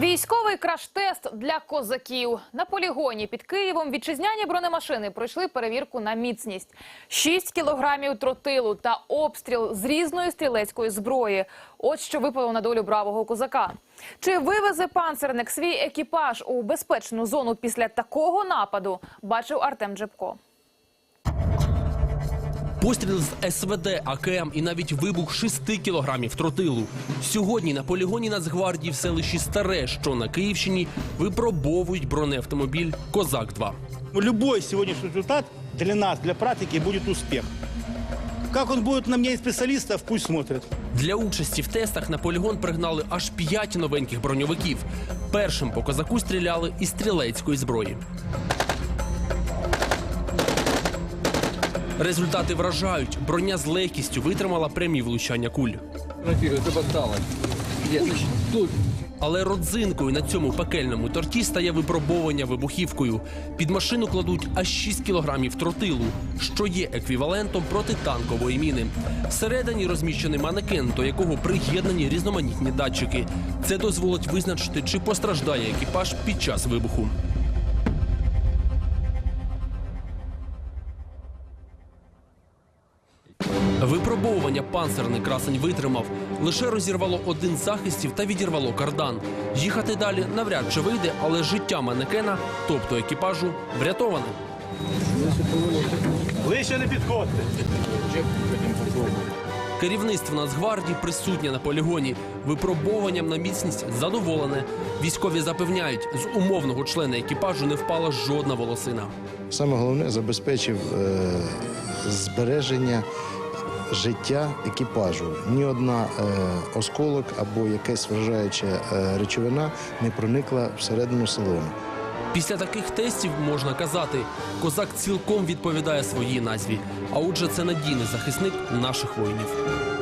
Військовий краш-тест для козаків на полігоні під Києвом вітчизняні бронемашини пройшли перевірку на міцність. 6 кілограмів тротилу та обстріл з різної стрілецької зброї. От що випало на долю бравого козака. Чи вивезе панцерник свій екіпаж у безпечну зону після такого нападу? Бачив Артем Джепко. Постріл з СВД, АКМ і навіть вибух 6 кілограмів тротилу. Сьогодні на полігоні Нацгвардії в селищі Старе, що на Київщині, випробовують бронеавтомобіль Козак-2. Любой сегодняшний результат для нас, для практики будет успех. Как он будет на мнение специалистов, пусть смотрят. Для участі в тестах на полігон пригнали аж 5 новеньких броньовиків. Першим по козаку стріляли із стрілецької зброї. Результати вражають. Броня з легкістю витримала прямі влучання куль. Але родзинкою на цьому пекельному торті стає випробовування вибухівкою. Під машину кладуть аж 6 кілограмів тротилу, що є еквівалентом протитанкової міни. Всередині розміщений манекен, до якого приєднані різноманітні датчики. Це дозволить визначити, чи постраждає екіпаж під час вибуху. Випробовування панцерний красень витримав. Лише розірвало один з захистів та відірвало кардан. Їхати далі навряд чи вийде, але життя манекена, тобто екіпажу, врятоване. Ближче не підходьте. Керівництво Нацгвардії присутнє на полігоні. Випробовуванням на міцність задоволене. Військові запевняють, з умовного члена екіпажу не впала жодна волосина. Саме головне забезпечив е, збереження життя екіпажу. Ні одна е, осколок або якась вражаюча е, речовина не проникла всередину салону. Після таких тестів можна казати, козак цілком відповідає своїй назві. А отже, це надійний захисник наших воїнів.